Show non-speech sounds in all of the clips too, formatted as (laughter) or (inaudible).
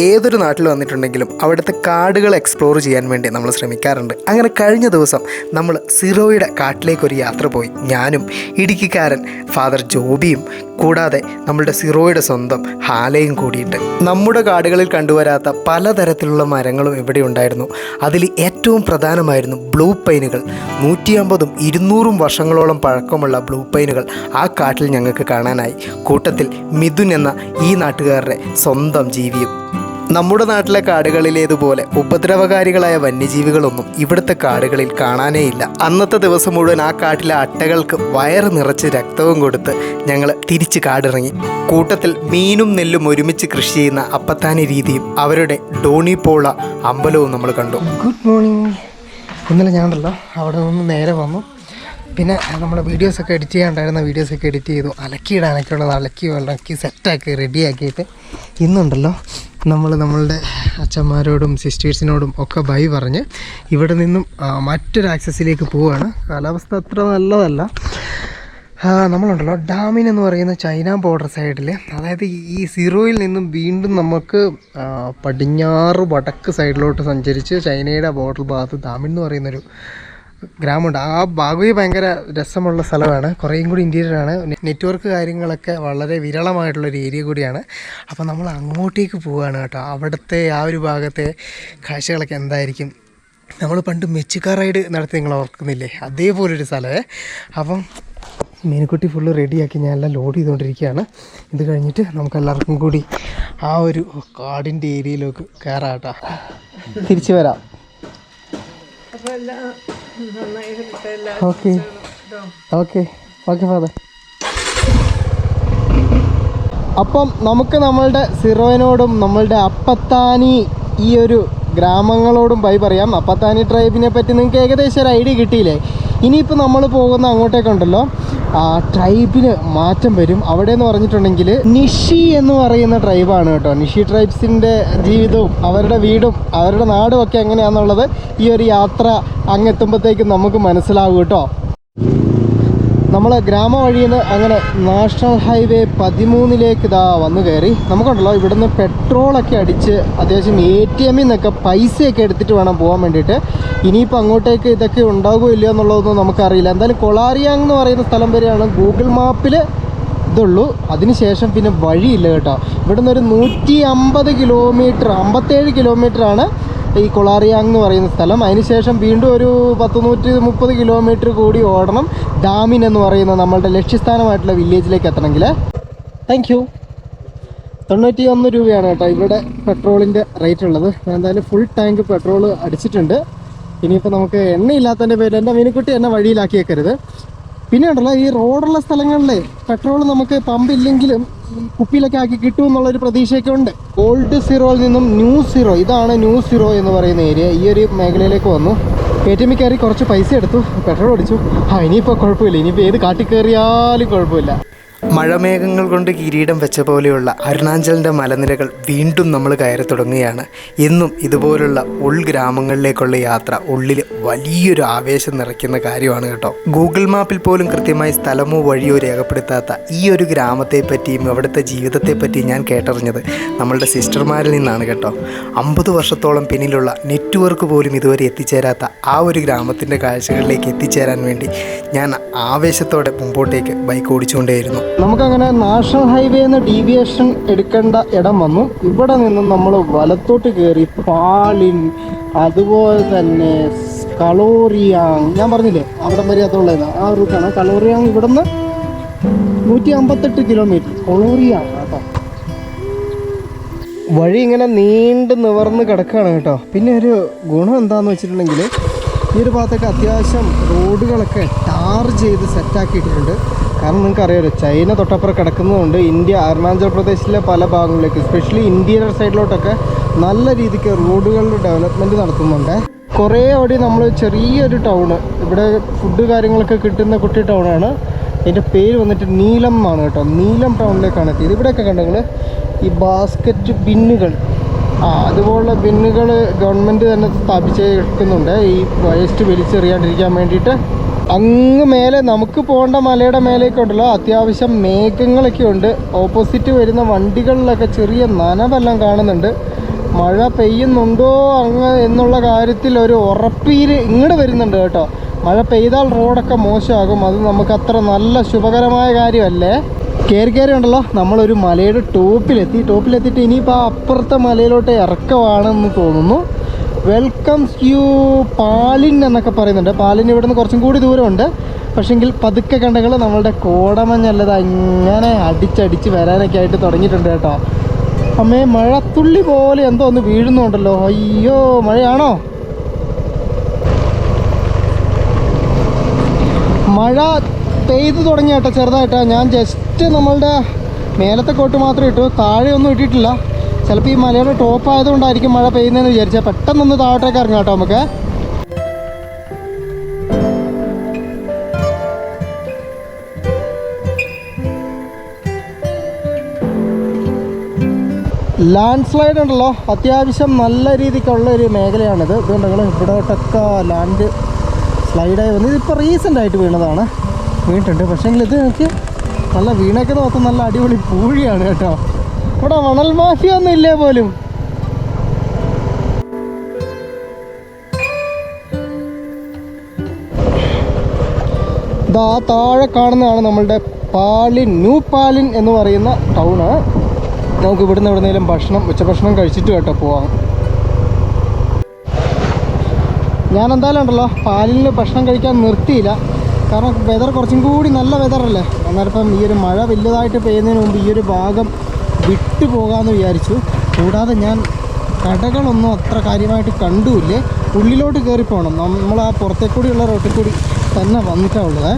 ഏതൊരു നാട്ടിൽ വന്നിട്ടുണ്ടെങ്കിലും അവിടുത്തെ കാടുകൾ എക്സ്പ്ലോർ ചെയ്യാൻ വേണ്ടി നമ്മൾ ശ്രമിക്കാറുണ്ട്. അങ്ങനെ കഴിഞ്ഞ ദിവസം നമ്മൾ സിറോയുടെ കാട്ടിലേക്ക് ഒരു യാത്ര പോയി. ഞാനും ഇടുക്കിക്കാരൻ ഫാദർ ജോബിയും കൂടാതെ നമ്മളുടെ സിറോയുടെ സ്വന്തം ഹാലയും കൂടിയിട്ട്. നമ്മുടെ കാടുകളിൽ കണ്ടുവരാത്ത പലതരത്തിലുള്ള മരങ്ങളും ഇവിടെ ഉണ്ടായിരുന്നു. അതിൽ ഏറ്റവും പ്രധാനമായിരുന്നു ബ്ലൂ പൈനുകൾ. നൂറ്റി അമ്പതും ഇരുന്നൂറും വർഷങ്ങളോളം പഴക്കമുള്ള ബ്ലൂ പൈനുകൾ ആ കാട്ടിൽ ഞങ്ങൾക്ക് കാണാനായി. കൂട്ടത്തിൽ മിഥുൻ എന്ന ഈ നാട്ടുകാരുടെ സ്വന്തം ജീവിയും. നമ്മുടെ നാട്ടിലെ കാടുകളിലേതുപോലെ ഉപദ്രവകാരികളായ വന്യജീവികളൊന്നും ഇവിടുത്തെ കാടുകളിൽ കാണാനേയില്ല. അന്നത്തെ ദിവസം മുഴുവൻ ആ കാട്ടിലെ അട്ടകൾക്ക് വയറ് നിറച്ച് രക്തവും കൊടുത്ത് ഞങ്ങൾ തിരിച്ച് കാടിറങ്ങി. കൂട്ടത്തിൽ മീനും നെല്ലും ഒരുമിച്ച് കൃഷി ചെയ്യുന്ന അപ്പത്താനി രീതിയും അവരുടെ ഡോണി പോള അമ്പലവും നമ്മൾ കണ്ടു. Good morning. ഇന്നലെ ഞാൻ ഉണ്ടല്ലോ അവിടെ നിന്ന് നേരെ വന്നു. പിന്നെ നമ്മുടെ വീഡിയോസൊക്കെ എഡിറ്റ് ചെയ്യാണ്ടായിരുന്ന വീഡിയോസൊക്കെ എഡിറ്റ് ചെയ്തു. അലക്കിയിടാനൊക്കെ ഉള്ളത് അലക്കി വെള്ളക്കി സെറ്റാക്കി റെഡിയാക്കിയിട്ട് ഇന്നുണ്ടല്ലോ നമ്മൾ നമ്മളുടെ അച്ഛന്മാരോടും സിസ്റ്റേഴ്സിനോടും ഒക്കെ ബൈ പറഞ്ഞ് ഇവിടെ നിന്നും മറ്റൊരു ആക്സസിലേക്ക് പോവുകയാണ് കാലാവസ്ഥ അത്ര നല്ലതല്ല. നമ്മളുണ്ടല്ലോ ഡാമിൻ എന്ന് പറയുന്ന ചൈന ബോർഡർ സൈഡിൽ അതായത് ഈ സിറോയിൽ നിന്നും വീണ്ടും നമുക്ക് പടിഞ്ഞാറ് വടക്ക് സൈഡിലോട്ട് സഞ്ചരിച്ച് ചൈനയുടെ ബോർഡർ ഭാഗത്ത് ഡാമിൻ എന്ന് പറയുന്നൊരു ഗ്രാമമുണ്ട്. ആ ബാഗുവി ഭയങ്കര രസമുള്ള സ്ഥലമാണ്. കുറേയും കൂടി ഇന്റീരിയറാണ് നെറ്റ്വർക്ക് കാര്യങ്ങളൊക്കെ വളരെ വിരളമായിട്ടുള്ളൊരു ഏരിയ കൂടിയാണ്. അപ്പോൾ നമ്മൾ അങ്ങോട്ടേക്ക് പോവുകയാണ് കേട്ടോ. അവിടുത്തെ ആ ഒരു ഭാഗത്തെ കാഴ്ചകളൊക്കെ എന്തായിരിക്കും? നമ്മൾ പണ്ട് മെച്ചിക്കാർ റൈഡ് നടത്തി നിങ്ങൾ ഓർക്കുന്നില്ലേ? അതേപോലൊരു സ്ഥലമേ. അപ്പം മീനുക്കുട്ടി ഫുള്ള് റെഡിയാക്കി ഞാൻ എല്ലാം ലോഡ് ചെയ്തുകൊണ്ടിരിക്കുകയാണ്. ഇത് കഴിഞ്ഞിട്ട് നമുക്ക് എല്ലാവർക്കും കൂടി ആ ഒരു കാടിന്റെ ഏരിയയിലേക്ക് കയറാം കേട്ടോ. തിരിച്ചു വരാം. ഓക്കെ. ഓക്കെ. Okay father. അപ്പം നമുക്ക് നമ്മളുടെ സിറോയിനോടും നമ്മളുടെ അപ്പത്താനി ഈ ഒരു ഗ്രാമങ്ങളോടും ബൈ പറയാം. അപ്പത്താനി ട്രൈബിനെ പറ്റി നിങ്ങൾക്ക് ഏകദേശം ഒരു ഐഡിയ കിട്ടിയില്ലേ? ഇനിയിപ്പോൾ നമ്മൾ പോകുന്ന അങ്ങോട്ടേക്കുണ്ടല്ലോ ആ ട്രൈബിന് മാറ്റം വരും. അവിടെ എന്ന് പറഞ്ഞിട്ടുണ്ടെങ്കിൽ നിഷി എന്ന് പറയുന്ന ട്രൈബാണ് കേട്ടോ. നിഷി ട്രൈബ്സിന്റെ ജീവിതവും അവരുടെ വീടും അവരുടെ നാടും ഒക്കെ എങ്ങനെയാണെന്നുള്ളത് ഈ ഒരു യാത്ര അങ്ങെത്തുമ്പോഴത്തേക്കും നമുക്ക് മനസ്സിലാവും കേട്ടോ. നമ്മൾ ഗ്രാമ വഴിയിൽ നിന്ന് അങ്ങനെ നാഷണൽ ഹൈവേ പതിമൂന്നിലേക്ക് ഇതാ വന്നു കയറി. നമുക്കുണ്ടല്ലോ ഇവിടുന്ന് പെട്രോളൊക്കെ അടിച്ച് അത്യാവശ്യം എ ടി എമ്മിൽ നിന്നൊക്കെ പൈസയൊക്കെ എടുത്തിട്ട് വേണം പോകാൻ വേണ്ടിയിട്ട്. ഇനിയിപ്പോൾ അങ്ങോട്ടേക്ക് ഇതൊക്കെ ഉണ്ടാകുമോ ഇല്ലയോ എന്നുള്ളതൊന്നും നമുക്കറിയില്ല. എന്തായാലും കൊളാരിയാങ് എന്ന് പറയുന്ന സ്ഥലം വരെയാണ് ഗൂഗിൾ മാപ്പിൽ ഇതുള്ളൂ. അതിനുശേഷം പിന്നെ വഴിയില്ല കേട്ടോ. ഇവിടുന്ന് ഒരു നൂറ്റി അമ്പത് കിലോമീറ്റർ അമ്പത്തേഴ് കിലോമീറ്ററാണ് ഈ കൊളാറിയാങ് എന്ന് പറയുന്ന സ്ഥലം. അതിനുശേഷം വീണ്ടും ഒരു പത്ത് നൂറ്റി മുപ്പത് കിലോമീറ്റർ കൂടി ഓടണം ഡാമിൻ എന്ന് പറയുന്ന നമ്മളുടെ ലക്ഷ്യസ്ഥാനമായിട്ടുള്ള വില്ലേജിലേക്ക് എത്തണമെങ്കിൽ. താങ്ക് യു തൊണ്ണൂറ്റി ഒന്ന് രൂപയാണ് കേട്ടോ ഇവിടെ പെട്രോളിന്റെ റേറ്റ് ഉള്ളത്. എന്തായാലും ഫുൾ ടാങ്ക് പെട്രോൾ അടിച്ചിട്ടുണ്ട്. ഇനിയിപ്പോൾ നമുക്ക് എണ്ണയില്ലാത്തതിന്റെ പേരിൽ എന്റെ മീനുക്കുട്ടി എന്നെ വഴിയിലാക്കിയേക്കരുത്. പിന്നെ ഉണ്ടല്ലോ ഈ റോഡുള്ള സ്ഥലങ്ങളിലെ പെട്രോൾ നമുക്ക് പമ്പ് ഇല്ലെങ്കിലും കുപ്പിയിലൊക്കെ ആക്കി കിട്ടും എന്നുള്ളൊരു പ്രതീക്ഷയൊക്കെ ഉണ്ട്. ഓൾഡ് സീറോയിൽ നിന്നും ന്യൂ സീറോ ഇതാണ് ന്യൂ സീറോ എന്ന് പറയുന്ന ഏരിയ ഈ ഒരു മേഖലയിലേക്ക് വന്നു. കെ ടി കയറി കുറച്ച് പൈസ എടുത്തു പെട്രോൾ അടിച്ചു. ആ ഇനിയിപ്പോൾ കുഴപ്പമില്ല. ഇനിയിപ്പോൾ ഏത് കാട്ടിൽ കയറിയാലും കുഴപ്പമില്ല. മഴമേഘങ്ങൾ കൊണ്ട് കിരീടം വെച്ച പോലെയുള്ള അരുണാചലിന്റെ മലനിരകൾ വീണ്ടും നമ്മൾ കയറി തുടങ്ങുകയാണ്. എന്നും ഇതുപോലുള്ള ഉൾഗ്രാമങ്ങളിലേക്കുള്ള യാത്ര ഉള്ളിൽ വലിയൊരു ആവേശം നിറയ്ക്കുന്ന കാര്യമാണ് കേട്ടോ. ഗൂഗിൾ മാപ്പിൽ പോലും കൃത്യമായി സ്ഥലമോ വഴിയോ രേഖപ്പെടുത്താത്ത ഈ ഒരു ഗ്രാമത്തെ പറ്റിയും അവിടുത്തെ ജീവിതത്തെ പറ്റിയും ഞാൻ കേട്ടറിഞ്ഞത് നമ്മളുടെ സിസ്റ്റർമാരിൽ നിന്നാണ് കേട്ടോ. അമ്പത് വർഷത്തോളം പിന്നിലുള്ള നെറ്റ്വർക്ക് പോലും ഇതുവരെ എത്തിച്ചേരാത്ത ആ ഒരു ഗ്രാമത്തിന്റെ കാഴ്ചകളിലേക്ക് എത്തിച്ചേരാൻ വേണ്ടി ഞാൻ ആവേശത്തോടെ മുമ്പോട്ടേക്ക് ബൈക്ക് ഓടിച്ചുകൊണ്ടേയിരുന്നു. നമുക്കങ്ങനെ നാഷണൽ ഹൈവേ നിന്ന് ഡീവിയേഷൻ എടുക്കേണ്ട ഇടം വന്നു. ഇവിടെ നിന്നും നമ്മൾ വലത്തോട്ട് കയറി പാലിൻ അതുപോലെ തന്നെ കളോറിയാങ് ഞാൻ പറഞ്ഞില്ലേ? അവിടെ വരെ അതുള്ളത്. ആ റൂട്ടാണ്. കളോറിയാങ് ഇവിടുന്ന് നൂറ്റി അമ്പത്തെട്ട് കിലോമീറ്റർ. കൊളോറിയാങ് കേട്ടോ വഴി ഇങ്ങനെ നീണ്ട് നിവർന്ന് കിടക്കുകയാണ് കേട്ടോ. പിന്നെ ഒരു ഗുണം എന്താണെന്ന് വെച്ചിട്ടുണ്ടെങ്കിൽ ഈ ഒരു ഭാഗത്തൊക്കെ അത്യാവശ്യം റോഡുകളൊക്കെ ടാർ ചെയ്ത് സെറ്റാക്കിയിട്ടുണ്ട് കാരണം നിങ്ങൾക്ക് അറിയാമല്ലോ ചൈന തൊട്ടപ്പുറം കിടക്കുന്നതുകൊണ്ട് ഇന്ത്യ അരുണാചൽ പ്രദേശിലെ പല ഭാഗങ്ങളിലേക്ക് എസ്പെഷ്യലി ഇന്ത്യയുടെ സൈഡിലോട്ടൊക്കെ നല്ല രീതിക്ക് റോഡുകളുടെ ഡെവലപ്മെന്റ് നടത്തുന്നുണ്ട്. കുറേ അവിടെ നമ്മൾ ചെറിയൊരു ടൗണ് ഇവിടെ ഫുഡ് കാര്യങ്ങളൊക്കെ കിട്ടുന്ന കുട്ടി ടൗണാണ് അതിന്റെ പേര് വന്നിട്ട് നീലം ആണ് കേട്ടോ. നീലം ടൗണിലേക്കാണ് എത്തിയത്. ഇവിടെയൊക്കെ കണ്ടെങ്കിൽ ഈ ബാസ്ക്കറ്റ് ബിന്നുകൾ. ആ അതുപോലുള്ള ബിന്നുകൾ ഗവൺമെന്റ് തന്നെ സ്ഥാപിച്ചേക്കുന്നുണ്ട്. ഈ വേസ്റ്റ് വലിച്ചെറിയാണ്ടിരിക്കാൻ വേണ്ടിയിട്ട്. അങ്ങ് മേലെ നമുക്ക് പോകേണ്ട മലയുടെ മേലേക്ക് ഉണ്ടല്ലോ. അത്യാവശ്യം മേഘങ്ങളൊക്കെ ഉണ്ട്. ഓപ്പോസിറ്റ് വരുന്ന വണ്ടികളിലൊക്കെ ചെറിയ നനവെല്ലാം കാണുന്നുണ്ട്. മഴ പെയ്യുന്നുണ്ടോ അങ്ങ് എന്നുള്ള കാര്യത്തിൽ ഒരു ഉറപ്പീര് ഇങ്ങോട്ട് വരുന്നുണ്ട് കേട്ടോ. മഴ പെയ്താൽ റോഡൊക്കെ മോശമാകും. അത് നമുക്ക് അത്ര നല്ല ശുഭകരമായ കാര്യമല്ലേ? കയറി കയറി ഉണ്ടല്ലോ. നമ്മളൊരു മലയുടെ ടോപ്പിലെത്തി. ടോപ്പിലെത്തിയിട്ട് ഇനിയിപ്പോൾ ആ അപ്പുറത്തെ മലയിലോട്ട് ഇറക്കമാണെന്ന് തോന്നുന്നു. വെൽക്കംസ് യു പാലിൻ എന്നൊക്കെ പറയുന്നുണ്ട്. പാലിൻ ഇവിടുന്ന് കുറച്ചും കൂടി ദൂരമുണ്ട്. പക്ഷെങ്കിൽ പതുക്കെ കണ്ടങ്ങൾ നമ്മളുടെ കോടമഞ്ഞല്ലത് അങ്ങനെ അടിച്ചടിച്ച് വരാനൊക്കെ ആയിട്ട് തുടങ്ങിയിട്ടുണ്ട് കേട്ടോ. അമ്മേ മഴത്തുള്ളി പോലെ എന്തോ ഒന്ന് വീഴുന്നുണ്ടല്ലോ. അയ്യോ മഴയാണോ? മഴ പെയ്തു തുടങ്ങി കേട്ടോ ചെറുതായിട്ട്. ഞാൻ ജസ്റ്റ് നമ്മളുടെ മേലത്തെ കോട്ട് മാത്രം ഇട്ടു. താഴെ ഒന്നും ഇട്ടിട്ടില്ല. ചിലപ്പോൾ ഈ മലയുടെ ടോപ്പ് ആയതുകൊണ്ടായിരിക്കും മഴ പെയ്യുന്നതെന്ന് വിചാരിച്ചാൽ പെട്ടെന്നൊന്ന് താഴോട്ടേക്ക് ഇറങ്ങാം കേട്ടോ നമുക്ക്. ലാൻഡ് സ്ലൈഡ് ഉണ്ടല്ലോ. അത്യാവശ്യം നല്ല രീതിക്കുള്ള ഒരു മേഖലയാണിത്. ഇതുകൊണ്ട് നിങ്ങൾ ഇവിടോട്ടൊക്കെ ലാൻഡ് സ്ലൈഡായി വന്നത് ഇതിപ്പോൾ റീസെന്റ് ആയിട്ട് വീണതാണ്. വീണിട്ടുണ്ട്. പക്ഷേങ്കിൽ ഇത് എനിക്ക് നല്ല വീണേക്കുന്ന മൊത്തം നല്ല അടിപൊളി പൂഴിയാണ് കേട്ടോ. ഇവിടെ മണൽ മാഫിയ ഒന്നും ഇല്ലേ പോലും? ഇതാ താഴെ കാണുന്നതാണ് നമ്മളുടെ പാലിൻ ന്യൂ പാലിൻ എന്ന് പറയുന്ന ടൗണ്. നമുക്ക് ഇവിടുന്ന് എവിടുന്നേലും ഭക്ഷണം ഉച്ചഭക്ഷണം കഴിച്ചിട്ട് കേട്ടോ പോവാം. ഞാൻ എന്തായാലും ഉണ്ടല്ലോ പാലിൽ ഭക്ഷണം കഴിക്കാൻ നിർത്തിയില്ല. കാരണം വെതർ കുറച്ചും കൂടി നല്ല വെതറല്ലേ അന്നേരം ഇപ്പം ഈ ഒരു മഴ വലുതായിട്ട് പെയ്യുന്നതിന് മുമ്പ് ഈ ഒരു ഭാഗം വിട്ടു പോകാമെന്ന് വിചാരിച്ചു. കൂടാതെ ഞാൻ കടകളൊന്നും അത്ര കാര്യമായിട്ട് കണ്ടുമില്ലേ ഉള്ളിലോട്ട് കയറി പോകണം നമ്മൾ ആ പുറത്തെ കൂടിയുള്ള റോട്ടിൽ കൂടി തന്നെ വന്നിട്ടാണ് ഉള്ളത്.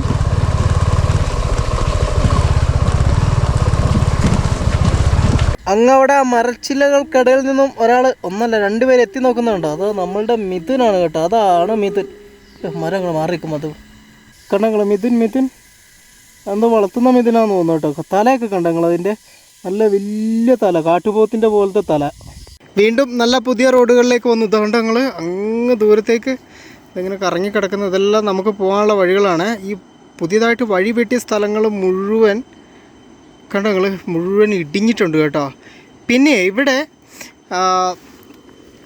അങ്ങവിടെ ആ മരച്ചില്ലകൾക്കിടയിൽ നിന്നും ഒരാൾ ഒന്നല്ല രണ്ടുപേര് എത്തി നോക്കുന്നുണ്ടോ. അത് നമ്മളുടെ മിഥുനാണ് കേട്ടോ. അതാണ് മിഥുൻ. മരങ്ങൾ മാറിക്കും അത്. കണ്ടങ്ങൾ മിഥുൻ മിഥുൻ. എന്തോ വളർത്തുന്ന മിഥുനാന്ന് തോന്നുന്നു കേട്ടോ. തലയൊക്കെ കണ്ടങ്ങൾ അതിന്റെ? നല്ല വലിയ തല കാട്ടുപോത്തിന്റെ പോലത്തെ തല. വീണ്ടും നല്ല പുതിയ റോഡുകളിലേക്ക് വന്നു. ഇതുകൊണ്ട് ഞങ്ങൾ അങ്ങ് ദൂരത്തേക്ക് ഇതിങ്ങനെ കറങ്ങിക്കിടക്കുന്ന ഇതെല്ലാം നമുക്ക് പോകാനുള്ള വഴികളാണ്. ഈ പുതിയതായിട്ട് വഴി വെട്ടിയ സ്ഥലങ്ങൾ മുഴുവൻ കണ്ടോ ഞങ്ങൾ മുഴുവൻ ഇടിഞ്ഞിട്ടുണ്ട് കേട്ടോ. പിന്നെ ഇവിടെ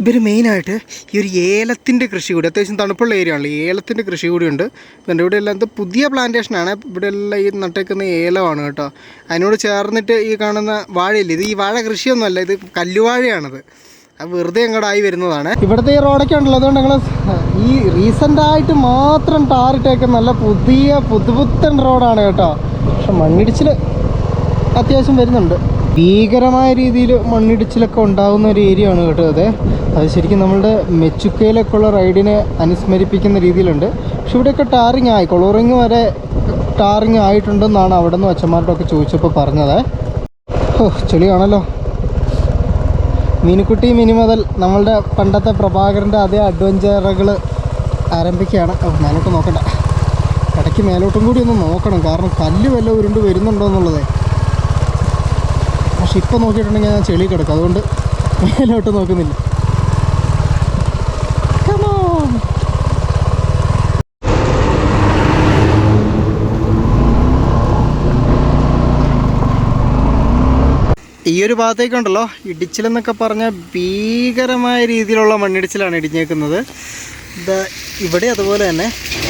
ഇവർ മെയിനായിട്ട് ഈ ഒരു ഏലത്തിന്റെ കൃഷി കൂടി അത്യാവശ്യം തണുപ്പുള്ള ഏരിയ ആണല്ലോ ഏലത്തിന്റെ കൃഷി കൂടി ഉണ്ട്. ഇതുണ്ട് ഇവിടെ എല്ലാം ഇത് പുതിയ പ്ലാന്റേഷനാണ് ഇവിടെ എല്ലാം ഈ നട്ടേക്കുന്ന ഏലമാണ് കേട്ടോ. അതിനോട് ചേർന്നിട്ട് ഈ കാണുന്ന വാഴയില്ല ഇത് ഈ വാഴ കൃഷിയൊന്നുമല്ല ഇത് കല്ലുവാഴയാണത്. അത് വെറുതെ അങ്ങോട്ടായി വരുന്നതാണ്. ഇവിടുത്തെ ഈ റോഡൊക്കെ ഉണ്ടല്ലോ അതുകൊണ്ട് ഞങ്ങൾ ഈ റീസെന്റ് ആയിട്ട് മാത്രം ടാറിട്ടേക്ക് നല്ല പുതിയ പുതുപുത്തൻ റോഡാണ് കേട്ടോ. പക്ഷെ മണ്ണിടിച്ചിൽ അത്യാവശ്യം വരുന്നുണ്ട്. ഭീകരമായ രീതിയിൽ മണ്ണിടിച്ചിലൊക്കെ ഉണ്ടാകുന്ന ഒരു ഏരിയ ആണ് കേട്ടോ അതെ അത് ശരിക്കും നമ്മളുടെ മെച്ചുക്കയിലൊക്കെ ഉള്ള റൈഡിനെ അനുസ്മരിപ്പിക്കുന്ന രീതിയിലുണ്ട്. പക്ഷെ ഇവിടെയൊക്കെ ടാറിങ് ആയി. കൊളോറിങ് വരെ ടാറിങ് ആയിട്ടുണ്ടെന്നാണ് അവിടെ നിന്ന് അച്ഛന്മാരോടൊക്കെ ചോദിച്ചപ്പോൾ പറഞ്ഞത്. ഓ ചെളിയാണല്ലോ മീനുക്കുട്ടി മിനി മുതൽ നമ്മളുടെ പണ്ടത്തെ പ്രഭാകരന്റെ അതേ അഡ്വഞ്ചറുകൾ ആരംഭിക്കുകയാണ്. ഞാനൊക്കെ നോക്കണ്ട. ഇടയ്ക്ക് മേലോട്ടും കൂടി ഒന്ന് നോക്കണം. കാരണം കല്ല് വല്ല ഉരുണ്ട് വരുന്നുണ്ടോ എന്നുള്ളതേ. പക്ഷെ ഇപ്പം നോക്കിയിട്ടുണ്ടെങ്കിൽ ഞാൻ ചെളി കിടക്കും. അതുകൊണ്ട് മേലോട്ട് നോക്കുന്നില്ല. ഈ ഒരു ഭാഗത്തേക്കുണ്ടല്ലോ. ഇടിച്ചിലെന്നൊക്കെ പറഞ്ഞാൽ ഭീകരമായ രീതിയിലുള്ള മണ്ണിടിച്ചിലാണ് ഇടിഞ്ഞേക്കുന്നത്. ഇവിടെ അതുപോലെ തന്നെ.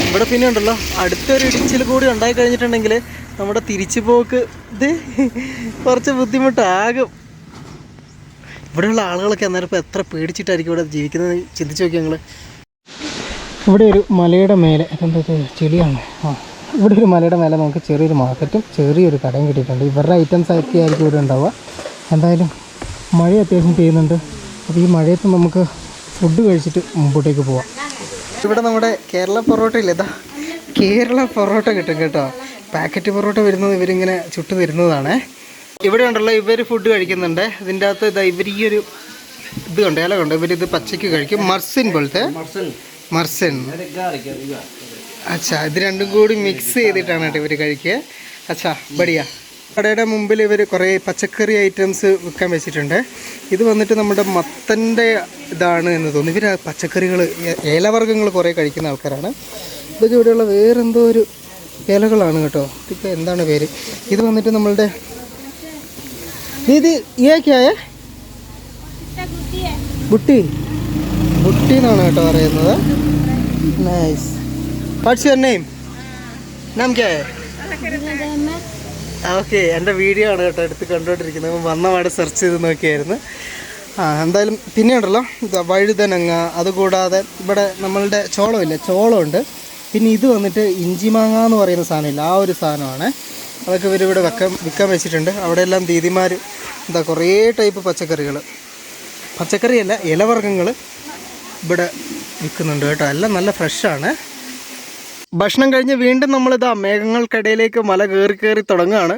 ഇവിടെ പിന്നെ ഉണ്ടല്ലോ. അടുത്തൊരു ഇടിച്ചിൽ കൂടി ഉണ്ടായി കഴിഞ്ഞിട്ടുണ്ടെങ്കിൽ നമ്മുടെ തിരിച്ചു പോക്ക് ഇത് കുറച്ച് ബുദ്ധിമുട്ടാകും. ഇവിടെയുള്ള ആളുകളൊക്കെ അന്നേരം ഇപ്പോൾ എത്ര പേടിച്ചിട്ടായിരിക്കും ഇവിടെ ജീവിക്കുന്നത്? ചിന്തിച്ച് നോക്കി ഞങ്ങൾ ഇവിടെ ഒരു മലയുടെ മേലെ എന്താ ചെളിയാണ്. ആ ഇവിടെ ഒരു മലയുടെ മേലെ നമുക്ക് ചെറിയൊരു മാർക്കറ്റും ചെറിയൊരു കടയും കിട്ടിയിട്ടുണ്ട്. ഇവരുടെ ഐറ്റംസ് ഒക്കെ ആയിരിക്കും ഇവിടെ ഉണ്ടാവുക. എന്തായാലും മഴ അത്യാവശ്യം പെയ്യുന്നുണ്ട്. അപ്പോൾ ഈ മഴയത്ത് നമുക്ക് ഫുഡ് കഴിച്ചിട്ട് മുമ്പോട്ടേക്ക് പോവാം. ഇവിടെ നമ്മുടെ കേരള പൊറോട്ട ഇല്ലേതാ കേരള പൊറോട്ട കിട്ടും കേട്ടോ. പാക്കറ്റ് പൊറോട്ട വരുന്നത് ഇവരിങ്ങനെ ചുട്ട് തരുന്നതാണ്. ഇവിടെ ഉണ്ടല്ലോ ഇവർ ഫുഡ് കഴിക്കുന്നുണ്ട്. ഇതിന്റെ അകത്ത് ഇതാ ഇവർ ഈ ഒരു ഇത് കണ്ട്? ഇല കണ്ട്? ഇവരിത് പച്ചയ്ക്ക് കഴിക്കും. മർസിൻ പോലത്തെ? മർസിൻ. അച്ഛാ ഇത് രണ്ടും കൂടി മിക്സ് ചെയ്തിട്ടാണ് കേട്ടോ ഇവർ കഴിക്കുക. അച്ഛാ ബടിയ. കടയുടെ മുമ്പിൽ ഇവർ കുറേ പച്ചക്കറി ഐറ്റംസ് വിൽക്കാൻ വെച്ചിട്ടുണ്ട്. ഇത് വന്നിട്ട് നമ്മുടെ മത്തന്റെ ഇതാണ് എന്ന് തോന്നുന്നു. ഇവർ പച്ചക്കറികൾ ഏലവർഗങ്ങൾ കുറേ കഴിക്കുന്ന ആൾക്കാരാണ്. ഇതൊക്കെ ഇവിടെയുള്ള വേറെന്തോ ഒരു ഇലകളാണ് കേട്ടോ. ഇതിപ്പോൾ എന്താണ് പേര്? ഇത് വന്നിട്ട് നമ്മളുടെ ഇത് ഏക്കായ ബുട്ടി. ബുട്ടി എന്നാണ് കേട്ടോ പറയുന്നത്. നൈസ് വാട്ട്സ് യുവർ നെയിം നാം ഓക്കെ എന്റെ വീഡിയോ ആണ് കേട്ടോ എടുത്ത് കണ്ടുകൊണ്ടിരിക്കുന്നത്. അപ്പം വന്ന പാടെ സെർച്ച് ചെയ്ത് നോക്കിയായിരുന്നു. ആ എന്തായാലും പിന്നെ ഉണ്ടല്ലോ വഴുതനങ്ങ അതുകൂടാതെ ഇവിടെ നമ്മളുടെ ചോളമില്ലേ? ചോളമുണ്ട്. പിന്നെ ഇത് വന്നിട്ട് ഇഞ്ചി മാങ്ങ എന്ന് പറയുന്ന സാധനമില്ല. ആ ഒരു സാധനമാണ്. അതൊക്കെ ഇവർ ഇവിടെ വെക്കാൻ വിൽക്കാൻ വെച്ചിട്ടുണ്ട്. അവിടെയെല്ലാം ദീദിമാർ എന്താ കുറേ ടൈപ്പ് പച്ചക്കറികൾ പച്ചക്കറിയല്ല ഇലവർഗങ്ങൾ ഇവിടെ വിൽക്കുന്നുണ്ട് കേട്ടോ. എല്ലാം നല്ല ഫ്രഷാണ് ഭക്ഷണം കഴിഞ്ഞ് വീണ്ടും നമ്മളിതാ മേഘങ്ങൾക്കിടയിലേക്ക് മല കയറി കയറി തുടങ്ങുകയാണ്.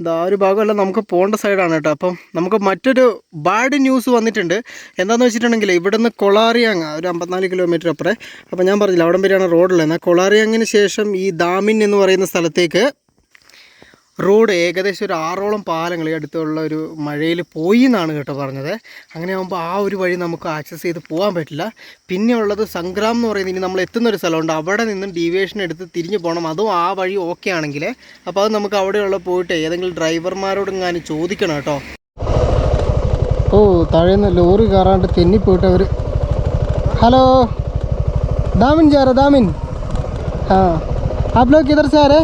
ഇതാ ഒരു ഭാഗമല്ല നമുക്ക് പോകേണ്ട സൈഡാണ് കേട്ടോ അപ്പം നമുക്ക് മറ്റൊരു ബാഡ് ന്യൂസ് വന്നിട്ടുണ്ട്. എന്താണെന്ന് വെച്ചിട്ടുണ്ടെങ്കിൽ ഇവിടുന്ന് കൊളാറിയാങ് ഒരു അമ്പത്തിനാല് കിലോമീറ്റർ അപ്പുറേ. അപ്പം ഞാൻ പറഞ്ഞില്ല അവിടം വരെയാണ് റോഡുള്ളത് എന്നാൽ കൊളാറിയാങ്ങിന് ശേഷം ഈ ദാമിൻ എന്ന് പറയുന്ന സ്ഥലത്തേക്ക് റോഡ് ഏകദേശം ഒരു ആറോളം പാലങ്ങൾ ഈ അടുത്തുള്ള ഒരു മഴയിൽ പോയി എന്നാണ് കേട്ടോ പറഞ്ഞത് അങ്ങനെ ആകുമ്പോൾ ആ ഒരു വഴി നമുക്ക് ആക്സസ് ചെയ്ത് പോകാൻ പറ്റില്ല പിന്നെ ഉള്ളത് സംഗ്രാം എന്ന് പറയുന്നത് ഇനി നമ്മൾ എത്തുന്ന ഒരു സ്ഥലമുണ്ട് അവിടെ നിന്നും ഡീവിയേഷൻ എടുത്ത് തിരിഞ്ഞു പോകണം അതും ആ വഴി ഓക്കെ ആണെങ്കിൽ അപ്പോൾ അത് നമുക്ക് അവിടെയുള്ള പോയിട്ട് ഏതെങ്കിലും ഡ്രൈവർമാരോടും ഞാൻ ചോദിക്കണം കേട്ടോ ഓ താഴേന്ന് ലോറി കയറാണ്ട് തെന്നിപ്പോയിട്ട് അവർ ഹലോ ദാമിൻ ചാര ദാമിൻ ആ आप लोग किधर से आ रहे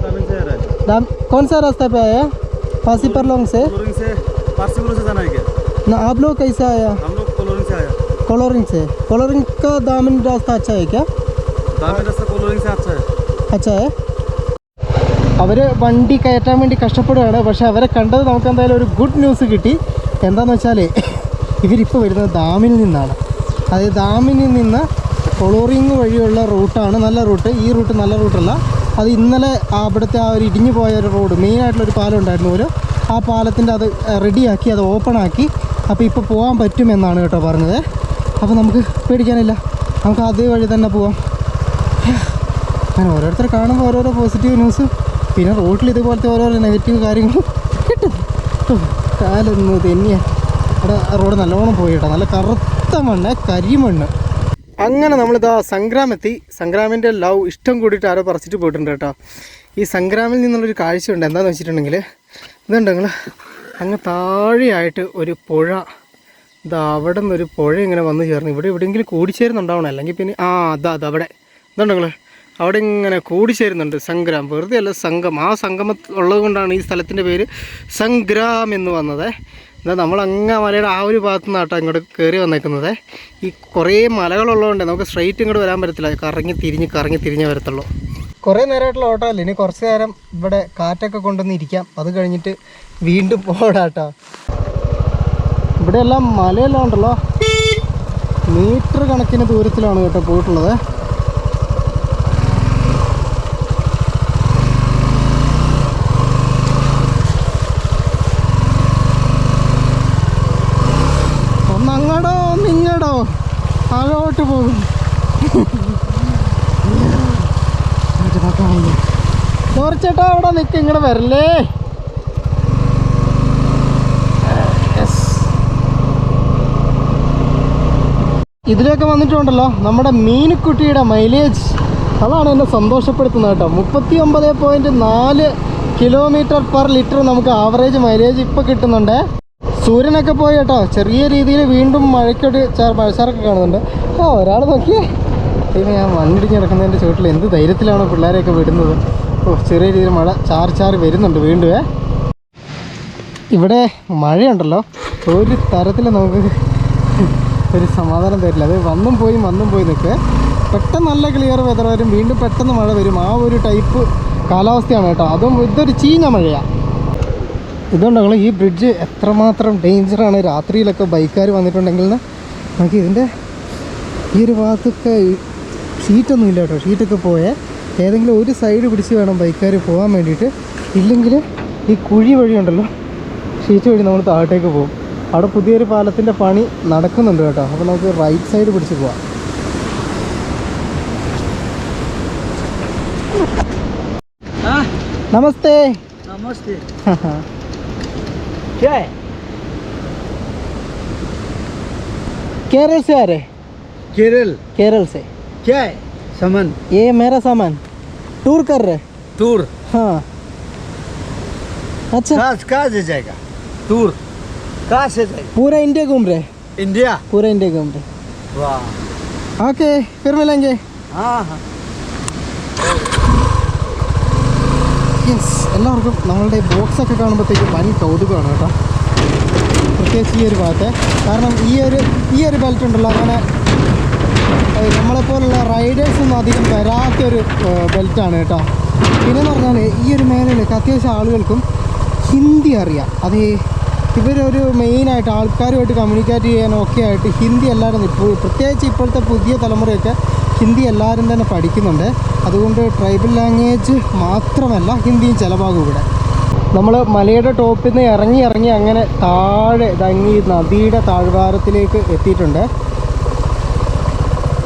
दामिन से आ रहा है दाम कौन सा रास्ता पे आया फांसी पर लॉन्ग से कोलोरिंग से पार्सिकुलर से जाना है क्या ना आप लोग कैसे आया हम लोग कोलोरिंग से आया कोलोरिंग से कोलोरिंग का दामन रास्ता अच्छा है क्या दामिन रास्ता कोलोरिंग से अच्छा है अच्छा है അവർ വണ്ടി കയറ്റാൻ വേണ്ടി കഷ്ടപ്പെടുകയാണ് പക്ഷെ അവരെ കണ്ടത് നമുക്ക് എന്തായാലും ഒരു ഗുഡ് ന്യൂസ് കിട്ടി എന്താണെന്ന് വെച്ചാൽ ഇവരിപ്പോൾ വരുന്നത് ഡാമിൽ നിന്നാണ് അതായത് ഡാമിൽ നിന്ന് കൊളോറിങ് വഴിയുള്ള റൂട്ടാണ് നല്ല റൂട്ട് ഈ റൂട്ട് നല്ല റൂട്ടല്ല അത് ഇന്നലെ അവിടുത്തെ ആ ഒരു ഇടിഞ്ഞു പോയ ഒരു റോഡ് മെയിനായിട്ടുള്ളൊരു പാലം ഉണ്ടായിരുന്നു. ഒരു ആ പാലത്തിന്റെ അത് റെഡിയാക്കി അത് ഓപ്പൺ ആക്കി. അപ്പോൾ ഇപ്പോൾ പോകാൻ പറ്റുമെന്നാണ് കേട്ടോ പറഞ്ഞത്. അപ്പോൾ നമുക്ക് പേടിക്കാനില്ല. നമുക്ക് അതേ വഴി തന്നെ പോവാം. അങ്ങനെ ഓരോരുത്തർ കാണുമ്പോൾ ഓരോരോ പോസിറ്റീവ് ന്യൂസ് പിന്നെ റോട്ടിൽ ഇതുപോലത്തെ ഓരോരോ നെഗറ്റീവ് കാര്യങ്ങളും കിട്ടും. കാലൊന്നും കാലൊന്ന് തെന്നിയ. അവിടെ റോഡ് നല്ലോണം പോയി കേട്ടോ. നല്ല കറുത്ത മണ്ണ് കരിമണ്ണ്. അങ്ങനെ നമ്മളിതാ സംഗ്രാമെത്തി. സംഗ്രാമിന്റെ ലവ് ഇഷ്ടം കൂടിയിട്ട് ആരോ പറിച്ചിട്ട് പോയിട്ടുണ്ട് കേട്ടോ. ഈ സംഗ്രാമിൽ നിന്നുള്ളൊരു കാഴ്ചയുണ്ട്. എന്താണെന്ന് വെച്ചിട്ടുണ്ടെങ്കിൽ ഇതുണ്ട് നിങ്ങൾ അങ്ങ് താഴെയായിട്ട് ഒരു പുഴ. ഇതാ അവിടെ നിന്നൊരു പുഴ ഇങ്ങനെ വന്ന് ചേർന്ന്. ഇവിടെ എവിടെയെങ്കിലും കൂടിച്ചേരുന്നുണ്ടാവണം. അല്ലെങ്കിൽ പിന്നെ ആ അതാ അത് അവിടെ. ഇതുണ്ട് നിങ്ങൾ അവിടെ ഇങ്ങനെ കൂടിച്ചേരുന്നുണ്ട് സംഗ്രാം. വെറുതെ അല്ല സംഘം. ആ സംഗമം ഉള്ളത് കൊണ്ടാണ് ഈ സ്ഥലത്തിന്റെ പേര് സംഗ്രാം എന്ന് വന്നത്. എന്താ നമ്മൾ അങ്ങ് മലയുടെ ആ ഒരു ഭാഗത്തു നിന്നാട്ടോ ഇങ്ങോട്ട് കയറി വന്നേക്കുന്നത്. ഈ കുറേ മലകളുള്ളതുകൊണ്ട് നമുക്ക് സ്ട്രെയിറ്റ് ഇങ്ങോട്ട് വരാൻ പറ്റത്തില്ല. കറങ്ങി തിരിഞ്ഞ് കറങ്ങി തിരിഞ്ഞ് വരത്തുള്ളൂ. കുറേ നേരമായിട്ടുള്ള ഓട്ടമല്ല ഇനി കുറച്ച് നേരം ഇവിടെ കാറ്റൊക്കെ കൊണ്ടുവന്ന് ഇരിക്കാം. അത് കഴിഞ്ഞിട്ട് വീണ്ടും പോടാട്ടോ ഇവിടെ എല്ലാം മലയെല്ലാം ഉണ്ടല്ലോ. മീറ്റർ കണക്കിന് ദൂരത്തിലാണ് കേട്ടോ പോയിട്ടുള്ളത്. അങ്ങോട്ട് പോകും അവിടെ നിൽക്ക് ഇങ്ങോട്ട് വരല്ലേ? ഇതിലൊക്കെ വന്നിട്ടുണ്ടല്ലോ നമ്മുടെ മീനുക്കുട്ടിയുടെ മൈലേജ് അതാണ് എന്നെ സന്തോഷപ്പെടുത്തുന്നത് കേട്ടോ. മുപ്പത്തി ഒമ്പത് പോയിന്റ് നാല് കിലോമീറ്റർ പെർ ലിറ്റർ നമുക്ക് ആവറേജ് മൈലേജ് ഇപ്പോൾ കിട്ടുന്നുണ്ട്. സൂര്യനൊക്കെ പോയി കേട്ടോ. ചെറിയ രീതിയിൽ വീണ്ടും മഴയ്ക്കൊരു മഴ മഴച്ചാറൊക്കെ കാണുന്നുണ്ട്. ആ ഒരാൾ നോക്കിയേ. പിന്നെ ഞാൻ വണ്ടിഞ്ഞ് കിടക്കുന്നതിന്റെ ചുവട്ടിൽ എന്ത് ധൈര്യത്തിലാണ് പിള്ളേരെയൊക്കെ വിടുന്നത്. ഓ ചെറിയ രീതിയിൽ മഴ ചാറി ചാറി വരുന്നുണ്ട് വീണ്ടുമേ. ഇവിടെ മഴയുണ്ടല്ലോ. ഒരു തരത്തിൽ നമുക്ക് ഒരു സമാധാനം തരില്ല. അത് വന്നും പോയി വന്നും പോയി നിൽക്കുക പെട്ടെന്ന് നല്ല ക്ലിയർ വെതർ വരും. വീണ്ടും പെട്ടെന്ന് മഴ വരും. ആ ഒരു ടൈപ്പ് കാലാവസ്ഥയാണ് കേട്ടോ. അതും ഇതൊരു ചീഞ്ഞ മഴയാണ് ഇതുകൊണ്ടാണ് ഈ ബ്രിഡ്ജ് എത്രമാത്രം ഡേഞ്ചറാണ് രാത്രിയിലൊക്കെ ബൈക്കാർ വന്നിട്ടുണ്ടെങ്കിൽ നമുക്ക് ഇതിന്റെ ഈ ഒരു ഭാഗത്തൊക്കെ സീറ്റൊന്നും ഇല്ല കേട്ടോ. ഷീറ്റൊക്കെ പോയാൽ ഏതെങ്കിലും ഒരു സൈഡ് പിടിച്ച് വേണം ബൈക്കാർ പോകാൻ വേണ്ടിയിട്ട്. ഇല്ലെങ്കിൽ ഈ കുഴി വഴിയുണ്ടല്ലോ ഷീറ്റ് വഴി നമ്മൾ താഴത്തേക്ക് പോകും. അവിടെ പുതിയൊരു പാലത്തിന്റെ പണി നടക്കുന്നുണ്ട് കേട്ടോ. അപ്പോൾ നമുക്ക് റൈറ്റ് സൈഡ് പിടിച്ച് പോവാം. നമസ്തേ. നമസ്തേ. (laughs) क्या है? केरल से आ रहे केरल? केरल से। क्या है? समन? ये मेरा सामान। टूर कर रहे टूर? हाँ। अच्छा। कहाँ कहाँ से जाएगा? टूर? कहाँ से जाएगा? पूरा इंडिया घूम रहे इंडिया? पूरा इंडिया घूमते वाह। ओके फिर मिलेंगे। हाँ हाँ। യെസ് എല്ലാവർക്കും നമ്മളുടെ ബോക്സൊക്കെ കാണുമ്പോഴത്തേക്ക് വൻ കൗതുകമാണ് കേട്ടോ. പ്രത്യേകിച്ച് ഈ ഒരു ഭാഗത്തെ. കാരണം ഈ ഒരു ഈ ഒരു ബെൽറ്റ് ഉണ്ടല്ലോ അങ്ങനെ നമ്മളെപ്പോലുള്ള റൈഡേഴ്സൊന്നും അധികം വരാത്തൊരു ബെൽറ്റാണ് കേട്ടോ. പിന്നെന്ന് പറഞ്ഞാൽ ഈ ഒരു മേഖലയിലേക്ക് അത്യാവശ്യം ആളുകൾക്കും ഹിന്ദി അറിയാം. അത് ഇവരൊരു മെയിനായിട്ട് ആൾക്കാരുമായിട്ട് കമ്മ്യൂണിക്കേറ്റ് ചെയ്യാനൊക്കെ ആയിട്ട് ഹിന്ദി എല്ലാവരും ഇപ്പോൾ പ്രത്യേകിച്ച് ഇപ്പോഴത്തെ പുതിയ തലമുറയൊക്കെ ഹിന്ദി എല്ലാവരും തന്നെ പഠിക്കുന്നുണ്ട്. അതുകൊണ്ട് ട്രൈബൽ ലാംഗ്വേജ് മാത്രമല്ല ഹിന്ദിയും ചിലവാകും ഇവിടെ. നമ്മൾ മലയുടെ ടോപ്പിൽ നിന്ന് ഇറങ്ങി ഇറങ്ങി അങ്ങനെ താഴെ ഇതങ്ങി നദിയുടെ താഴ്വാരത്തിലേക്ക് എത്തിയിട്ടുണ്ട്.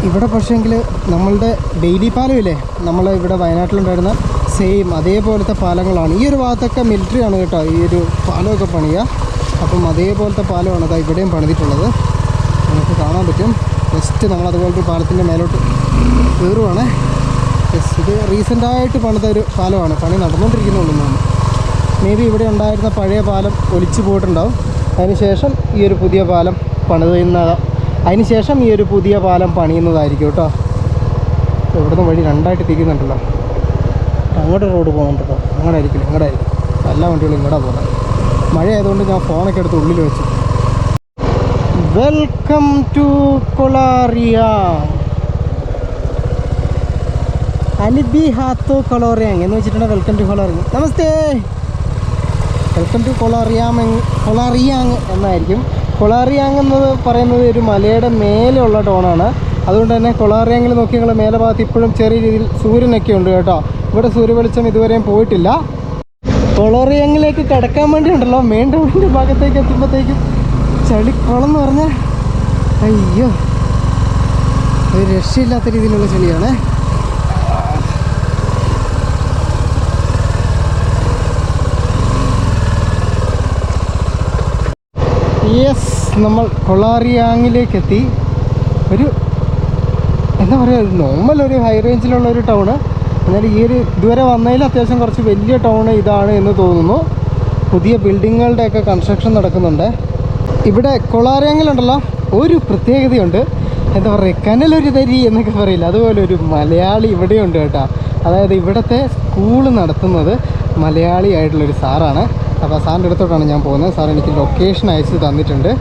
ഇവിടെ പക്ഷേങ്കിൽ നമ്മളുടെ ഡെയിലി പാലമില്ലേ നമ്മൾ ഇവിടെ വയനാട്ടിലുണ്ടായിരുന്ന സെയിം അതേപോലത്തെ പാലങ്ങളാണ്. ഈ ഒരു ഭാഗത്തൊക്കെ മിലിറ്ററി ആണ് കേട്ടോ ഈ ഒരു പാലമൊക്കെ പണിയുക. അപ്പം അതേപോലത്തെ പാലമാണ് അതാ ഇവിടെയും പണിതിട്ടുള്ളത്. നമുക്ക് കാണാൻ പറ്റും. ജസ്റ്റ് നമ്മൾ അതുപോലത്തെ പാലത്തിന്റെ മേലോട്ട് കയറുവാണ്. യെസ് ഇത് റീസെന്റായിട്ട് പണിത ഒരു പാലമാണ്. പണി നടന്നുകൊണ്ടിരിക്കുന്നുണ്ടെന്നാണ് മേ ബി ഇവിടെ ഉണ്ടായിരുന്ന പഴയ പാലം ഒലിച്ചു പോയിട്ടുണ്ടാവും. അതിനുശേഷം ഈ ഒരു പുതിയ പാലം പണിതുന്ന അതിനുശേഷം ഈ ഒരു പുതിയ പാലം പണിയുന്നതായിരിക്കും കേട്ടോ. ഇവിടുന്ന് വഴി രണ്ടായിട്ട് തിരിക്കുന്നുണ്ടല്ലോ അങ്ങോട്ട് റോഡ് പോകുന്നുണ്ടല്ലോ അങ്ങനെ ആയിരിക്കില്ല ഇങ്ങോട്ട് ആയിരിക്കും എല്ലാ വണ്ടികളും ഇങ്ങോട്ടാ പോകുന്നത് മഴ ആയതുകൊണ്ട് ഞാൻ ഫോണൊക്കെ എടുത്ത് ഉള്ളിൽ വെച്ചു. വെൽക്കം ടു കൊളാറിയ അലിബി ഹാത്തോ കൊളോറിയാങ് എന്ന് വെച്ചിട്ടുണ്ടെങ്കിൽ welcome to കൊളോറിയ namaste welcome to കൊളാറിയാമ കൊളാറിയാങ് എന്നായിരിക്കും കൊളാറിയാങ് എന്ന് പറയുന്നത് ഒരു മലയുടെ മേലെയുള്ള ടോണാണ്. അതുകൊണ്ട് തന്നെ കൊളാറിയാങ്ങിൽ നോക്കി ഞങ്ങൾ മേലെ ഭാഗത്ത് ഇപ്പോഴും ചെറിയ രീതിയിൽ സൂര്യനൊക്കെ ഉണ്ട് കേട്ടോ. ഇവിടെ സൂര്യവെളിച്ചം ഇതുവരെയും പോയിട്ടില്ല. കൊളോറിയാങ്ങിലേക്ക് കടക്കാൻ വേണ്ടി ഉണ്ടല്ലോ മെയിൻ ടൗണിന്റെ ഭാഗത്തേക്ക് എത്തുമ്പോഴത്തേക്കും ചളിക്കുളം എന്ന് പറഞ്ഞാൽ അയ്യോ ഒരു രക്ഷയില്ലാത്ത രീതിയിലുള്ള ചെളിയാണേ. നമ്മൾ കൊളാറിയാങ്ങിലേക്ക് എത്തി ഒരു എന്താ പറയുക നോർമൽ ഒരു ഹൈ റേഞ്ചിലുള്ള ഒരു ടൗണ് എന്നാൽ ഈ ഒരു ഇതുവരെ വന്നതിൽ അത്യാവശ്യം കുറച്ച് വലിയ ടൗൺ ഇതാണ് എന്ന് തോന്നുന്നു. പുതിയ ബിൽഡിങ്ങുകളുടെയൊക്കെ കൺസ്ട്രക്ഷൻ നടക്കുന്നുണ്ട്. ഇവിടെ കൊളാറിയാങ്ങിലുണ്ടല്ലോ ഒരു പ്രത്യേകതയുണ്ട്. എന്താ പറയുക കനലൊരു തരി എന്നൊക്കെ പറയില്ല? അതുപോലെ ഒരു മലയാളി ഇവിടെയുണ്ട് കേട്ടോ. അതായത് ഇവിടുത്തെ സ്കൂൾ നടത്തുന്നത് മലയാളി ആയിട്ടുള്ളൊരു സാറാണ്. അപ്പോൾ സാറിന്റെ അടുത്തോട്ടാണ് ഞാൻ പോകുന്നത്. സാർ എനിക്ക് ലൊക്കേഷൻ അയച്ച് തന്നിട്ടുണ്ട്.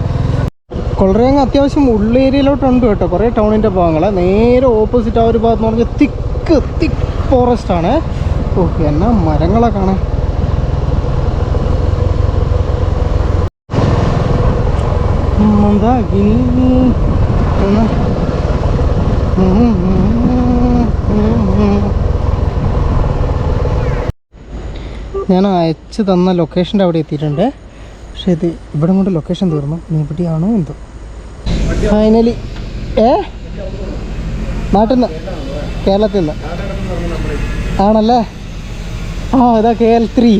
കൊളറിയങ്ങ് അത്യാവശ്യം ഉള്ളേരിയയിലോട്ടുണ്ട് കേട്ടോ. കുറേ ടൗണിന്റെ ഭാഗങ്ങൾ നേരെ ഓപ്പോസിറ്റ് ആ ഒരു ഭാഗത്ത് എന്ന് പറഞ്ഞാൽ തിക്ക് തിക്ക് ഫോറസ്റ്റ് ആണ്. ഓ എന്നാ മരങ്ങളെ കാണാൻ. ഞാൻ അയച്ചു തന്ന ലൊക്കേഷന്റെ അവിടെ എത്തിയിട്ടുണ്ട്. പക്ഷേ ഇത് ഇവിടെ കൊണ്ട് ലൊക്കേഷൻ തീർന്നു? ഇനി എവിടെയാണോ എന്തോ? ഫൈനലി ഏ? നാട്ടിൽ നിന്ന് കേരളത്തിൽ നിന്ന് ആണല്ലേ? ആ ഇതാ കെ എൽ ത്രീ.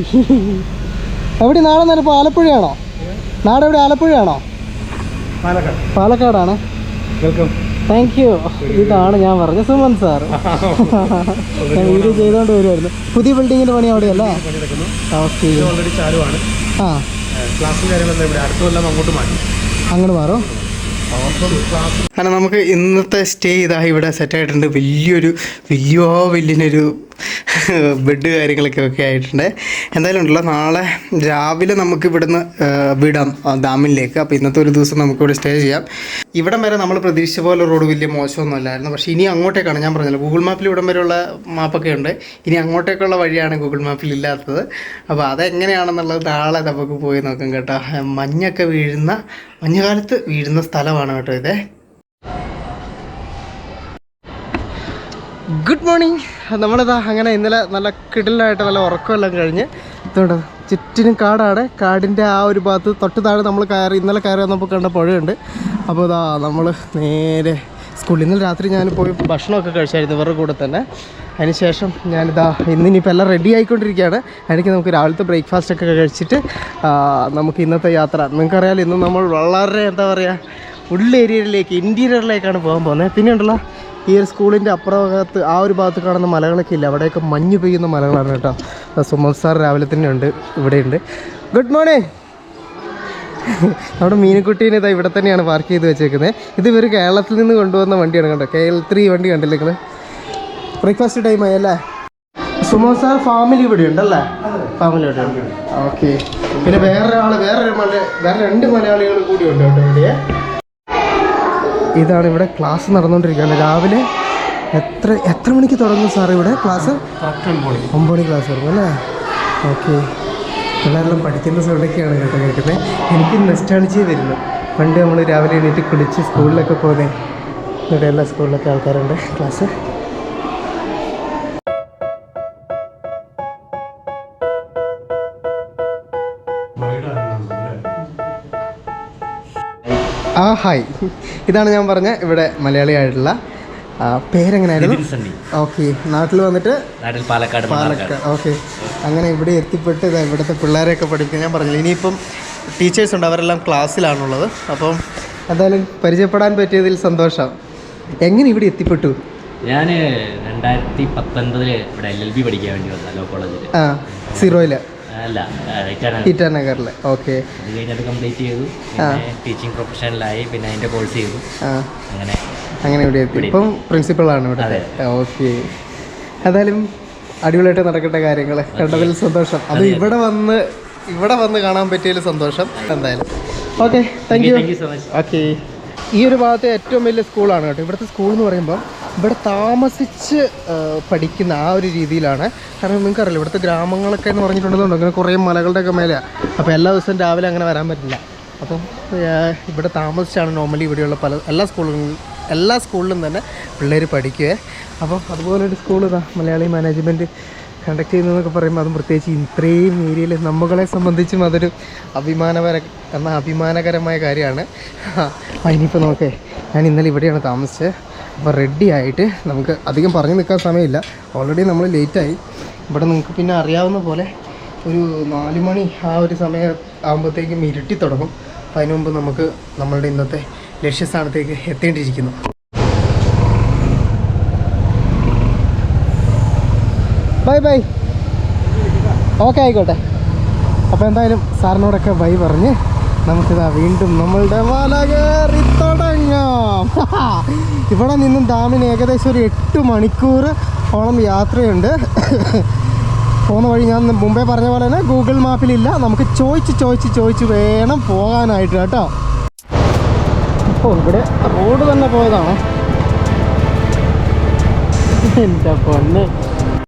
എവിടെ നാളെ ഇപ്പോൾ ആലപ്പുഴയാണോ? നാട് എവിടെ? ആലപ്പുഴയാണോ? പാലക്കാട്. പാലക്കാടാണ്. വെൽക്കം. താങ്ക് യു ഇതാണ് ഞാൻ പറഞ്ഞ സുമൻ സാർ ഞാൻ വീഡിയോ ചെയ്തുകൊണ്ട് വരുമായിരുന്നു പുതിയ ബിൽഡിങ്ങിന്റെ പണി അവിടെയല്ലേ? ആ ക്ലാസ്സും കാര്യങ്ങളെല്ലാം ഇവിടെ അടുത്ത കൊല്ലം അങ്ങോട്ട് മാറ്റി. അങ്ങോട്ട് മാറും. കാരണം നമുക്ക് ഇന്നത്തെ സ്റ്റേ ഇതാ ഇവിടെ സെറ്റ് ആയിട്ടുണ്ട്. വലിയൊരു വലിയോ വലിയൊരു ബെഡ് കാര്യങ്ങളൊക്കെ ഒക്കെ ആയിട്ടുണ്ട്. എന്തായാലും ഉണ്ടല്ലോ നാളെ രാവിലെ നമുക്ക് ഇവിടുന്ന് വിടാം ഡാമിലേക്ക്. അപ്പോൾ ഇന്നത്തെ ഒരു ദിവസം നമുക്ക് ഇവിടെ സ്റ്റേ ചെയ്യാം. ഇവിടം വരെ നമ്മൾ പ്രതീക്ഷിച്ച പോലെ റോഡ് വലിയ മോശമൊന്നും അല്ലായിരുന്നു. പക്ഷേ ഇനി അങ്ങോട്ടേക്കാണ് ഞാൻ പറഞ്ഞല്ലോ ഗൂഗിൾ മാപ്പിൽ ഇവിടം വരെയുള്ള മാപ്പൊക്കെ ഉണ്ട്. ഇനി അങ്ങോട്ടേക്കുള്ള വഴിയാണ് ഗൂഗിൾ മാപ്പിൽ ഇല്ലാത്തത്. അപ്പോൾ അതെങ്ങനെയാണെന്നുള്ളത് നാളെ നമുക്ക് പോയി നോക്കാം കേട്ടോ. മഞ്ഞൊക്കെ വീഴുന്ന മഞ്ഞുകാലത്ത് വീഴുന്ന സ്ഥലമാണ് കേട്ടോ ഇതേ. ഗുഡ് മോർണിംഗ് നമ്മളിതാ അങ്ങനെ ഇന്നലെ നല്ല കിടലായിട്ട് നല്ല ഉറക്കമെല്ലാം കഴിഞ്ഞ് ഇതുകൊണ്ട് ചുറ്റിനും കാടാണ്. കാടിന്റെ ആ ഒരു ഭാഗത്ത് തൊട്ട് താഴെ നമ്മൾ കയറി ഇന്നലെ കയറി വന്നപ്പോൾ കണ്ട പുഴയുണ്ട്. അപ്പോൾ ഇതാ നമ്മൾ നേരെ സ്കൂളിൽ ഇന്നലെ രാത്രി ഞാൻ പോയി ഭക്ഷണമൊക്കെ കഴിച്ചായിരുന്നു ഇവരുടെ കൂടെ തന്നെ. അതിനുശേഷം ഞാനിതാ ഇന്നിനിപ്പോൾ എല്ലാം റെഡി ആയിക്കൊണ്ടിരിക്കുകയാണ്. എനിക്ക് നമുക്ക് രാവിലത്തെ ബ്രേക്ക്ഫാസ്റ്റ് ഒക്കെ കഴിച്ചിട്ട് നമുക്ക് ഇന്നത്തെ യാത്ര. നിങ്ങൾക്കറിയാലോ ഇന്ന് നമ്മൾ വളരെ എന്താ പറയുക ഉള്ളേരിയയിലേക്ക് ഇന്റീരിയറിലേക്കാണ് പോകാൻ പോകുന്നത്. പിന്നെ ഉണ്ടല്ലോ ഈ ഒരു സ്കൂളിന്റെ അപ്പുറം ഭാഗത്ത് ആ ഒരു ഭാഗത്ത് കാണുന്ന മലകളൊക്കെ ഇല്ല? അവിടെയൊക്കെ മഞ്ഞ് പെയ്യുന്ന മലകളാണ് കേട്ടോ. സുമൻ സാർ രാവിലെ തന്നെ ഉണ്ട് ഇവിടെയുണ്ട്. ഗുഡ് മോർണിംഗ് നമ്മുടെ മീനക്കുട്ടീനെ ഇതാ ഇവിടെ തന്നെയാണ് പാർക്ക് ചെയ്ത് വെച്ചേക്കുന്നത് ഇത് ഇവർ കേരളത്തിൽ നിന്ന് കൊണ്ടുവന്ന വണ്ടിയാണ് കേട്ടോ കെ എൽ ത്രീ വണ്ടി കണ്ടില്ലേ ബ്രേക്ക്ഫാസ്റ്റ് ടൈമായി അല്ലേ? അല്ലേ സാർ ഫാമിലി ഇവിടെ ഉണ്ടല്ലേ ഫാമിലി ഇവിടെ ഉണ്ട്. ഓക്കെ പിന്നെ വേറൊരാൾ വേറൊരു വേറെ മല വേറെ രണ്ട് മലയാളികൾ കൂടി ഉണ്ട് കേട്ടോ ഇവിടെ ഇതാണ് ഇവിടെ ക്ലാസ് നടന്നുകൊണ്ടിരിക്കുകയാണ്. രാവിലെ എത്ര എത്ര മണിക്ക് തുടങ്ങും സാർ ഇവിടെ ക്ലാസ്? ഒമ്പത് മണി ക്ലാസ് തുടങ്ങും അല്ലേ? ഓക്കെ. പിള്ളേരെല്ലാം പഠിക്കുന്ന സൗണ്ടൊക്കെയാണ് കേട്ടോ കേൾക്കുന്നത് എനിക്ക് നെസ്റ്റാണിച്ച് വരുന്നു. പണ്ട് നമ്മൾ രാവിലെ എണീറ്റ് കുളിച്ച് സ്കൂളിലൊക്കെ പോകുന്നത് ഇവിടെ എല്ലാ സ്കൂളിലൊക്കെ ആൾക്കാരുണ്ട് ക്ലാസ്. ആ ഹായ് ഇതാണ് ഞാൻ പറഞ്ഞ ഇവിടെ മലയാളിയായിട്ടുള്ള പേരെങ്ങനെയായിരുന്നു ഓക്കെ നാട്ടിൽ വന്നിട്ട് പാലക്കാട് പാലക്കാട്. ഓക്കെ അങ്ങനെ ഇവിടെ എത്തിപ്പെട്ട് ഇതാ ഇവിടുത്തെ പിള്ളേരെയൊക്കെ പഠിപ്പിക്കാൻ ഞാൻ പറഞ്ഞില്ല. ഇനിയിപ്പം ടീച്ചേഴ്സ് ഉണ്ട് അവരെല്ലാം ക്ലാസ്സിലാണുള്ളത്. അപ്പം എന്തായാലും പരിചയപ്പെടാൻ പറ്റിയതിൽ സന്തോഷം. എങ്ങനെ ഇവിടെ എത്തിപ്പെട്ടു? ഞാൻ രണ്ടായിരത്തി പത്തൊൻപതിൽ ഇവിടെ എൽ എൽ ബി പഠിക്കാൻ വേണ്ടി വന്ന ലോ. കോളേജിൽ ആ സീറോയിൽ അല്ല റിട്ടേൺ ഇറ്റാനഗറിൽ ഓക്കെ അത് കഴിഞ്ഞത് കംപ്ലീറ്റ് ചെയ്തു. ടീച്ചിങ് പ്രൊഫഷനിലായി പിന്നെ അതിന്റെ കോഴ്സ് ചെയ്തു. അങ്ങനെ. അങ്ങനെ ഇവിടെ എത്തി. ഇപ്പം പ്രിൻസിപ്പളാണ് ഇവിടെ. ഓക്കെ എന്തായാലും അടിപൊളിയായിട്ട് നടക്കട്ടെ കാര്യങ്ങൾ കണ്ടതിൽ സന്തോഷം. അത് ഇവിടെ വന്ന് ഇവിടെ വന്ന് കാണാൻ പറ്റിയതിൽ സന്തോഷം എന്തായാലും. ഓക്കെ താങ്ക് യു ഓക്കെ ഈ ഒരു ഭാഗത്തെ ഏറ്റവും വലിയ സ്കൂളാണ് കേട്ടോ. ഇവിടുത്തെ സ്കൂൾ എന്ന് പറയുമ്പോൾ ഇവിടെ താമസിച്ച് പഠിക്കുന്ന ആ ഒരു രീതിയിലാണ്. കാരണം നിങ്ങൾക്കറിയില്ല ഇവിടുത്തെ ഗ്രാമങ്ങളൊക്കെ എന്ന് പറഞ്ഞിട്ടുണ്ടെന്നുണ്ടോ? അങ്ങനെ കുറേ മലകളുടെയൊക്കെ മേലെയാണ് അപ്പോൾ എല്ലാ ദിവസവും രാവിലെ അങ്ങനെ വരാൻ പറ്റില്ല. അപ്പം ഇവിടെ താമസിച്ചാണ് നോർമലി ഇവിടെയുള്ള പല എല്ലാ സ്കൂളുകളിലും എല്ലാ സ്കൂളിലും തന്നെ പിള്ളേർ പഠിക്കുക അപ്പം അതുപോലൊരു സ്കൂൾ ഇതാ മലയാളി മാനേജ്മെന്റ് കണ്ടക്ട് ചെയ്യുന്നതെന്നൊക്കെ പറയുമ്പോൾ അതും പ്രത്യേകിച്ച് ഇത്രയും ഏരിയയിൽ നമ്മളെ സംബന്ധിച്ചും അതൊരു അഭിമാനപര എന്ന അഭിമാനകരമായ കാര്യമാണ്. ഇനിയിപ്പോൾ നോക്കേ ഞാൻ ഇന്നലെ ഇവിടെയാണ് താമസിച്ചത്. അപ്പോൾ റെഡി ആയിട്ട് നമുക്ക് അധികം പറഞ്ഞു നിൽക്കാൻ സമയമില്ല. ഓൾറെഡി നമ്മൾ ലേറ്റായി ഇവിടെ നിങ്ങൾക്ക് പിന്നെ അറിയാവുന്ന പോലെ ഒരു നാല് മണി ആ ഒരു സമയം ആകുമ്പോഴത്തേക്കും ഇരുട്ടി തുടങ്ങും. അപ്പം അതിന് മുമ്പ് നമുക്ക് നമ്മളുടെ ഇന്നത്തെ ലക്ഷ്യസ്ഥാനത്തേക്ക് എത്തേണ്ടിയിരിക്കുന്നു. ബൈ ബൈ ഓക്കെ ആയിക്കോട്ടെ. അപ്പോൾ എന്തായാലും സാറിനോടൊക്കെ ബൈ പറഞ്ഞ് നമുക്കിതാ വീണ്ടും നമ്മളുടെ മല കയറി തുടങ്ങാം ഇവിടെ നിന്നും ഡാമിന് ഏകദേശം ഒരു എട്ട് മണിക്കൂർ ഓളം യാത്രയുണ്ട്. പോകുന്ന വഴി ഞാൻ മുമ്പേ പറഞ്ഞ പോലെ തന്നെ ഗൂഗിൾ മാപ്പിലില്ല. നമുക്ക് ചോദിച്ച് ചോദിച്ച് ചോദിച്ച് വേണം പോകാനായിട്ട് കേട്ടോ. ഇപ്പോൾ ഇവിടെ റോഡ് തന്നെ പോയതാണോ. എന്റെ പൊന്ന്.